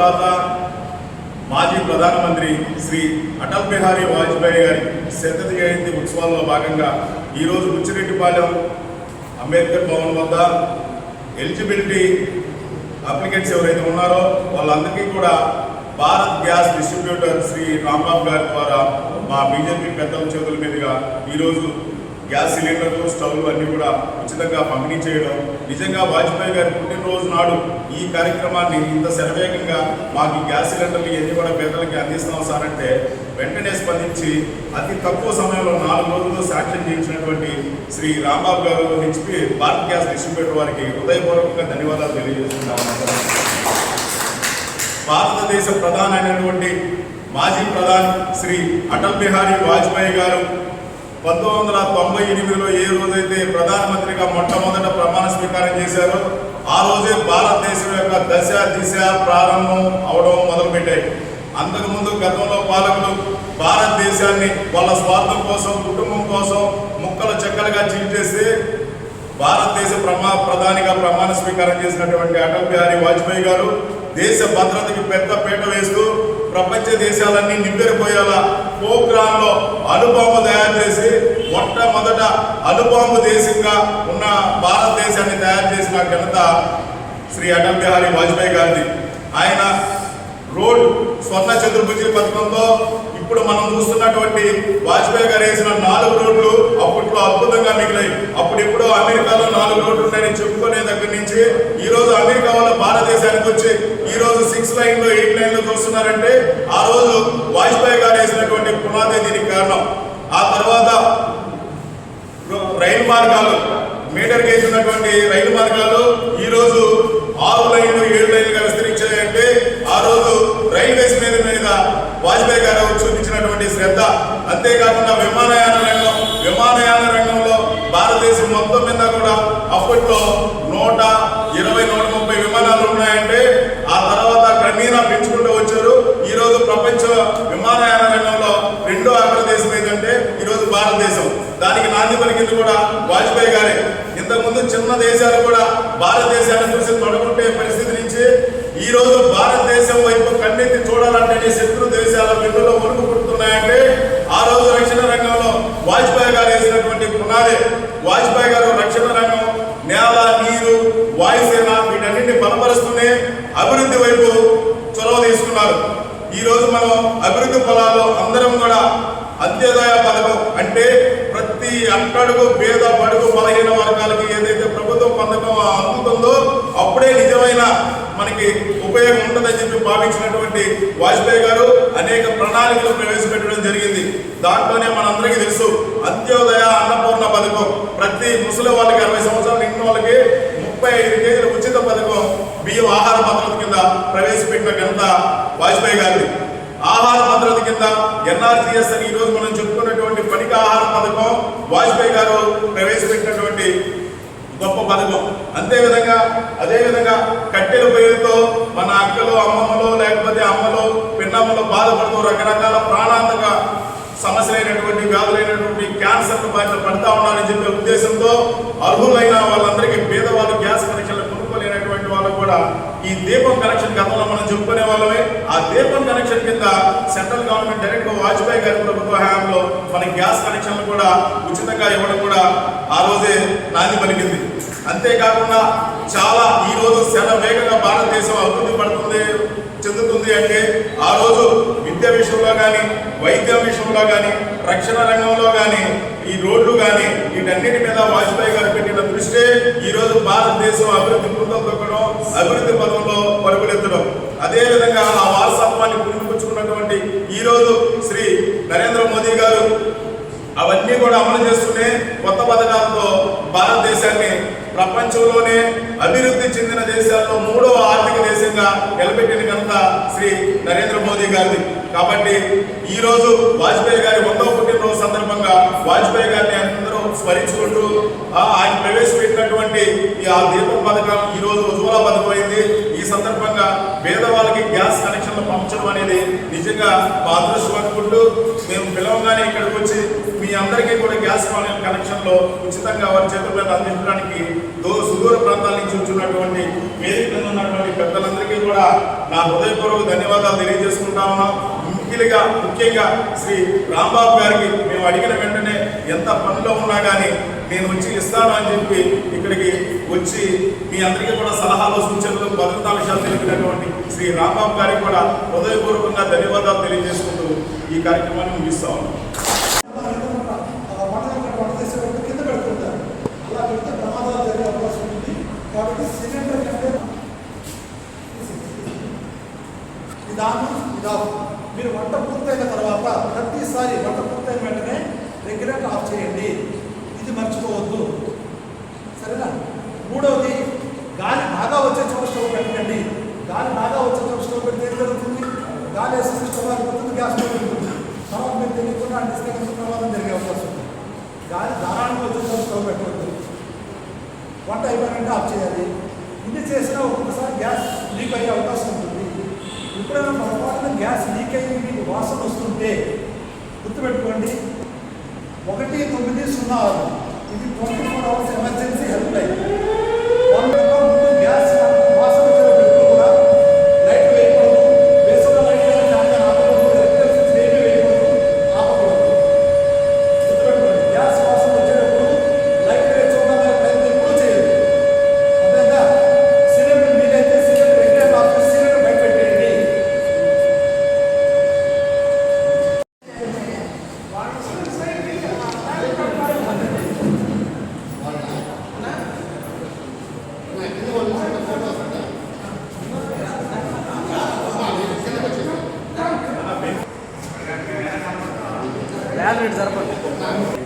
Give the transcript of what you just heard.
తర్వాత మాజీ ప్రధానమంత్రి శ్రీ అటల్ బిహారీ వాజ్పేయి గారి శత జయంతి ఉత్సవాల్లో భాగంగా ఈరోజు ముచ్చిరెడ్డిపాలెం అంబేద్కర్ భవన్ వద్ద ఎలిజిబిలిటీ అప్లికెంట్స్ ఎవరైతే ఉన్నారో వాళ్ళందరికీ కూడా భారత్ గ్యాస్ డిస్ట్రిబ్యూటర్ శ్రీ రాంబాబు గారి ద్వారా మా బీజేపీ పెద్దల చేతుల మీదుగా ఈరోజు గ్యాస్ సిలిండర్లు స్టవ్లు అన్ని కూడా ఉచితంగా పంపిణీ చేయడం. నిజంగా వాజ్పేయి గారి పుట్టినరోజు నాడు ఈ కార్యక్రమాన్ని ఇంత శరవేగంగా మాకు గ్యాస్ సిలిండర్లు ఇవన్నీ కూడా పేదలకి అందిస్తున్నాం సార్ అంటే వెంటనే స్పందించి అతి తక్కువ సమయంలో నాలుగు రోజుల్లో శాంక్షన్ చేయించినటువంటి శ్రీ రాంబాబు గారు హెచ్పి భారత్ గ్యాస్ డిస్ట్రిబ్యూటర్ వారికి హృదయపూర్వకంగా ధన్యవాదాలు తెలియజేస్తున్నాను భారతదేశ ప్రధానమైనటువంటి అయినటువంటి మాజీ ప్రధాని శ్రీ అటల్ బిహారీ వాజ్పేయి గారు పంతొమ్మిది వందల తొంభై ఎనిమిదిలో ఏ రోజైతే ప్రధానమంత్రిగా మొట్టమొదట ప్రమాణ స్వీకారం చేశారో ఆ రోజే భారతదేశం యొక్క దశ దిశ ప్రారంభం అవడం మొదలుపెట్టాయి. అంతకుముందు గతంలో పాలకులు భారతదేశాన్ని వాళ్ళ స్వార్థం కోసం కుటుంబం కోసం ముక్కలు చెక్కలుగా చీల్చేస్తే భారతదేశ ప్రమా ప్రధానిగా ప్రమాణ స్వీకారం చేసినటువంటి అటల్ బిహారీ వాజ్పేయి గారు దేశ భద్రతకి పెద్ద పీట వేస్తూ ప్రపంచ దేశాలన్నీ నివ్వెరపోయేలా పోఖ్రాన్లో అణుబాంబు తయారు చేసి మొట్టమొదట అణుబాంబు దేశంగా ఉన్న భారతదేశాన్ని తయారు చేసిన ఘనత శ్రీ అటల్ బిహారీ వాజ్పేయి గారిది. ఆయన రోడ్ స్వర్ణ చతుర్భుజి పథకంతో ఇప్పుడు మనం చూస్తున్నటువంటి వాజ్పేయి గారు వేసిన నాలుగు రోడ్లు అప్పట్లో అద్భుతంగా మిగిలాయి. అప్పుడు ఎప్పుడో అమెరికాలో నాలుగు రోడ్లు ఉన్నాయని చెప్పుకునే దగ్గర నుంచి ఈ రోజు అమెరికా వాళ్ళు భారతదేశానికి వచ్చి ఈ రోజు సిక్స్ లైన్లో ఎయిట్ లైన్లో చూస్తున్నారంటే ఆ రోజు వాజ్పేయి గారు కారణం. ఆ తర్వాత రైలు మార్గాలు మీటర్ గేజ్ ఉన్నటువంటి రైలు మార్గాలు ఈ రోజు ఆరు లైన్లు ఏడు లైన్లుగా విస్తరించాయంటే ఆ రోజు రైల్వేస్ మీద మీద వాజ్పేయి గారు చూపించినటువంటి శ్రద్ధ. అంతేకాకుండా విమానయాన రంగం విమానయాన రంగంలో భారతదేశం మొత్తం మీద కూడా అప్పట్లో నూట ఇరవై నూట ముప్పై విమానాలు ఉన్నాయంటే ఆ తర్వాత క్రమేణా పెంచుకుంటూ వచ్చారు ఈ రోజు ప్రపంచ విమానయాన రంగంలో రెండో అగ్రదేశం ఏంటంటే ఈ రోజు భారతదేశం. దానికి నాంది పలికింది కూడా వాజ్పేయి గారే. ఇంతకుముందు చిన్న దేశాలు కూడా భారతదేశాన్ని చూసి తొడగొట్టే పరిస్థితి నుంచి ఈ రోజు భారతదేశం వైపు కన్నెత్తి చూడాలంటే శత్రు దేశాల వెన్నులో వణుకు పుడుతున్నాయంటే ఆ రోజు రక్షణ రంగంలో వాజ్పేయి గారు వేసినటువంటి పునాది. వాజ్పేయి గారు రక్షణ రంగం నేల నీరు వాయుసేన వీటన్నింటిని బలపరుస్తూనే అభివృద్ధి వైపు చొరవ తీసుకున్నారు. ఈ రోజు మనం అభివృద్ధి పొలాల్లో అందరం కూడా అంత్యోదయ పథకం అంటే ప్రతి అట్టడుగు పేద బడుగు బలహీన వర్గాలకి ఏదైతే ప్రభుత్వం పథకం అందుతుందో అప్పుడే నిజమైన మనకి ఉపయోగం ఉంటుందని చెప్పి భావించినటువంటి వాజ్పేయి గారు అనేక ప్రణాళికలు ప్రవేశపెట్టడం జరిగింది. దాంట్లోనే మనందరికీ తెలుసు అంత్యోదయ అన్నపూర్ణ పథకం. ప్రతి ముసలి వాళ్ళకి అరవై సంవత్సరాలు నిండిన వాళ్ళకి ముప్పై ఐదు కేజీల ఉచిత పథకం బియ్యం ఆహార పథకం కింద ప్రవేశపెట్టిన ఘనత వాజ్పేయి గారిది. ఆహార భద్రత కింద ఎన్ఆర్జీఎస్ అని ఈ రోజు మనం చెప్పుకున్నటువంటి పనిక ఆహార పథకం వాజ్పేయి గారు ప్రవేశపెట్టినటువంటి గొప్ప పథకం. అంతేవిధంగా అదేవిధంగా కట్టెల పేరుతో మన అక్కలు అమ్మమ్మలో లేకపోతే అమ్మలో పిన్నమ్మలు బాధపడుతూ రకరకాల ప్రాణాంతక సమస్యలైనటువంటి వ్యాధులైనటువంటి క్యాన్సర్ బారిన పడతా ఉన్నారని చెప్పే ఉద్దేశంతో అర్హులైన వాళ్ళందరికీ పేదవాళ్ళు గ్యాస్ కనెక్షన్లు కొనుక్కోలేనటువంటి వాళ్ళు కూడా ఈ దీపం కనెక్షన్ గతంలో మనం చెప్పుకునే వాళ్ళమే. ఆ దీపం కనెక్షన్ కింద సెంట్రల్ గవర్నమెంట్ డైరెక్ట్గా వాజ్పేయి గారి ప్రభుత్వ హయాంలో మన గ్యాస్ కనెక్షన్లు కూడా ఉచితంగా ఇవ్వడం కూడా ఆ రోజే నాంది పలికింది. అంతేకాకుండా చాలా ఈ రోజు వేగంగా భారతదేశం అభివృద్ధి పడుతుంది. చెందుతుంది అంటే ఆ రోజు విద్య విషయంలో కానీ వైద్యం విషయంలో కానీ రక్షణ రంగంలో కానీ ఈ రోడ్లు కానీ వీటన్నిటి మీద వాజ్పేయి గారు పెట్టిన దృష్టి ఈ రోజు భారతదేశం అభివృద్ధి బృందం తొక్కడం అభివృద్ధి పదంలో పరుగులెత్తడం. అదేవిధంగా ఆ వారసత్వాన్ని పుణిపుచ్చుకున్నటువంటి ఈ రోజు శ్రీ నరేంద్ర మోదీ గారు అవన్నీ కూడా అమలు చేస్తూనే కొత్త పథకాలతో భారతదేశాన్ని ప్రపంచంలోనే అభివృద్ధి చెందిన దేశాల్లో మూడవ ఆర్థిక దేశంగా నిలబెట్టిన శ్రీ నరేంద్ర మోదీ గారిది కాబట్టి ఈ రోజు వాజ్పేయి గారి వందవ పుట్టినరోజు సందర్భంగా వాజ్పేయి గారిని అందరూ స్మరించుకుంటూ ఆయన ప్రవేశపెట్టినటువంటి ఈ ఆ దీపం పథకం ఈ రోజు ఉజ్వల పథకం అయింది ఈ సందర్భంగా పేదవాళ్ళకి గ్యాస్ కనెక్షన్లు పంపించడం అనేది నిజంగా మా అదృష్టవంతుడు మేము పిలవగానే ఇక్కడికి వచ్చి మీ అందరికీ కూడా గ్యాస్ కనెక్షన్లో ఉచితంగా వారి చేతుల మీద అందించడానికి దూర సుదూర ప్రాంతాల నుంచి వచ్చినటువంటి వేదికలు ఉన్నటువంటి పెద్దలందరికీ కూడా నా హృదయపూర్వక ధన్యవాదాలు తెలియజేసుకుంటా ఉన్నాం. ముఖ్యంగా ముఖ్యంగా శ్రీ రాంబాబు గారికి మేము అడిగిన వెంటనే ఎంత పనిలో ఉన్నా కానీ నేను వచ్చి ఇస్తాను అని చెప్పి ఇక్కడికి వచ్చి మీ అందరికీ కూడా సలహాలు సూచనలు భద్రతా విషయాలు తెలిపినటువంటి శ్రీ రాంబాబు గారికి కూడా హృదయపూర్వకంగా ధన్యవాదాలు తెలియజేసుకుంటూ ఈ కార్యక్రమాన్ని ముగిస్తా ఉన్నాం కింద పెడుతుంటారు అలా పెడితే ప్రమాదాలు జరిగే అవకాశం ఉంది కాబట్టి సిలిండర్ కంటే నిదానం నిదానం మీరు వంట పూర్తయిన తర్వాత ప్రతిసారి వంట పూర్తయిన వెంటనే రెగ్యులేటర్ ఆఫ్ చేయండి. ఇది మర్చిపోవద్దు. సరేనా? మూడవది గాలి బాగా వచ్చే చోట స్టవ్ పెట్టండి గాలి బాగా వచ్చే చోట స్టవ్ పెడితే ఏం జరుగుతుంది? గాలి వేస్తే స్టవ్ అయిపోతుంది గ్యాస్ స్టవ్ పెరుగుతుంది తర్వాత మీరు తెలియకుండా డిస్కనెక్షన్ ప్రమాదం జరిగే అవకాశం ఉంది. గాలి ధారాళంగా వచ్చే చోట స్టవ్ పెట్టవద్దు. వంట అయిపోయినంటే ఆఫ్ చేయాలి. ఇన్ని చేసినా ఒక్కొక్కసారి గ్యాస్ లీక్ అయ్యే అవకాశం ఉంటుంది. ఎప్పుడైనా పొరపాటున గ్యాస్ లీక్ అయ్యి మీకు వాసన వస్తుంటే గుర్తుపెట్టుకోండి. ఒకటి తొమ్మిది సున్నా ఆరు. ఇది ట్వంటీ சாக்லேட் தரப்பட்டு